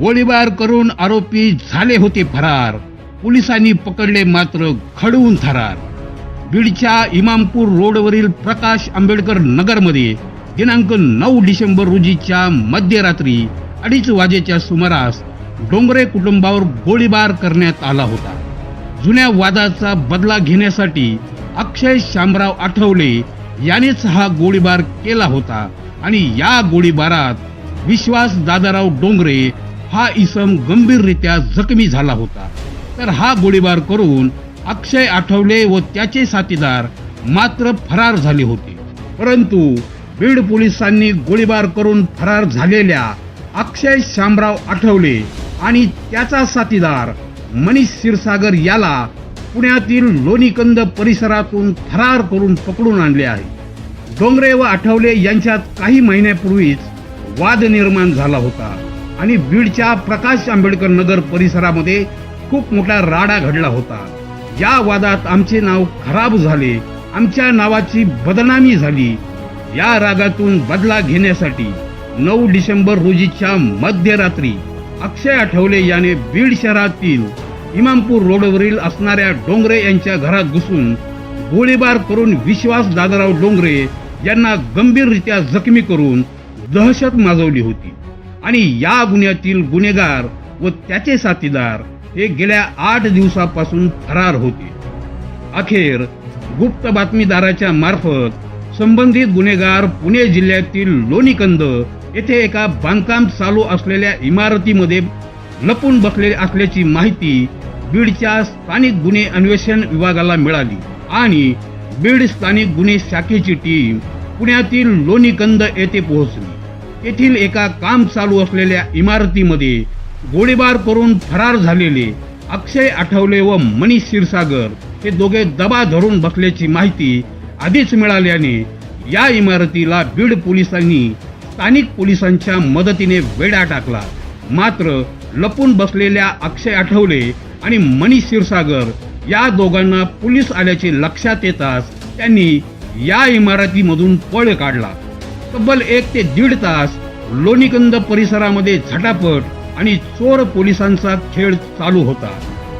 गोळीबार करून आरोपी झाले होते फरार. पोलिसांनी पकडले मात्र खडवून थरार. बीडच्या इमामपूर रोडवरील प्रकाश आंबेडकर नगरमध्ये दिनांक नऊ डिसेंबर रोजीच्या मध्यरात्री अडीच वाजेच्या सुमारास डोंगरे कुटुंबावर गोळीबार करण्यात आला होता. जुन्या वादाचा बदला घेण्यासाठी अक्षय शामराव आठवले यानेच हा गोळीबार केला होता आणि या गोळीबारात विश्वास दादाराव डोंगरे हा इसम गंभीररित्या जखमी झाला होता. तर हा गोळीबार करून अक्षय आठवले व त्याचे साथीदार मात्र फरार झाले होते. परंतु बीड पोलिसांनी गोळीबार करून फरार झालेल्या अक्षय शामराव आठवले आणि त्याचा साथीदार मनीष क्षीरसागर याला पुण्यातील लोणीकंद परिसरातून फरार करून पकडून आणले आहे. डोंगरे व आठवले यांच्यात काही महिन्यापूर्वीच वाद निर्माण झाला होता. आणि बीडच्या प्रकाश आंबेडकर नगर परिसरामध्ये खूप मोठा राडा घडला होता. या वादात आमचे नाव खराब झाले आमच्या नावाची बदनामी झाली. या रागातून बदला घेण्यासाठी नऊ डिसेंबर रोजीच्या मध्यरात्री अक्षय आठवले याने बीड शहरातील इमामपूर रोडवरील असणाऱ्या डोंगरे यांच्या घरात घुसून गोळीबार करून विश्वास दादाराव डोंगरे यांना गंभीररित्या जखमी करून दहशत माजवली होती. आणि या गुन्ह्यातील गुन्हेगार व त्याचे साथीदार हे गेल्या आठ दिवसापासून फरार होते. अखेर गुप्त बातमीदाराच्या मार्फत संबंधित गुन्हेगार पुणे जिल्ह्यातील लोणीकंद येथे एका बांधकाम चालू असलेल्या इमारतीमध्ये लपून बसलेले असल्याची माहिती बीडच्या स्थानिक गुन्हे अन्वेषण विभागाला मिळाली आणि बीड स्थानिक गुन्हे शाखेची टीम पुण्यातील लोणीकंद येथे पोहोचली. येथील एका काम चालू असलेल्या इमारतीमध्ये गोळीबार करून फरार झालेले अक्षय आठवले व मनीष क्षीरसागर हे दोघे दबा धरून बसल्याची माहिती आधीच मिळाल्याने या इमारतीला बीड पोलिसांनी स्थानिक पोलिसांच्या मदतीने वेढा टाकला. मात्र लपून बसलेल्या अक्षय आठवले आणि मनीष क्षीरसागर या दोघांना पोलीस आल्याचे लक्षात येताच त्यांनी या इमारतीमधून पळ काढला. तब्बल एक ते दीड तास लोणीकंद परिसरामध्ये झटापट आणि चोर पोलिसांचा खेळ चालू होता.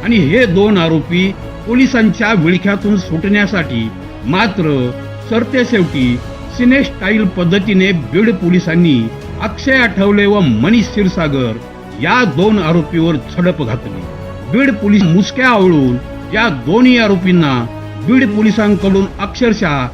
आणि हे दोन आरोपी पोलिसांच्या विळख्यातून सुटण्यासाठी मात्र सरतेशेवटी सिने स्टाईल पद्धतीने बीड पोलिसांनी अक्षय आठवले व मनीष क्षीरसागर या दोन आरोपीवर झडप घातली. बीड पोलीस मुसक्या आवळून या दोन्ही आरोपींना बीड पोलिसांकडून अक्षरशः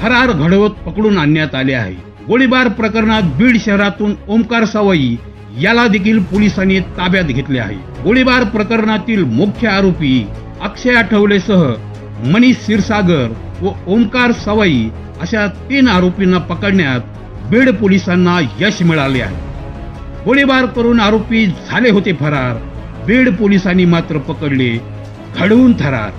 फरार घडवत पकडून आणण्यात आले आहे. गोळीबार प्रकरणात बीड शहरातून ओमकार सवाई याला देखील पोलिसांनी ताब्यात घेतले आहे. गोळीबार प्रकरणातील मुख्य आरोपी अक्षय आठवलेसह मनीष क्षीरसागर व ओमकार सवाई अशा तीन आरोपींना पकडण्यात बीड पोलिसांना यश मिळाले आहे. गोळीबार करून आरोपी झाले होते फरार. बीड पोलिसांनी मात्र पकडले. घडवून थरार.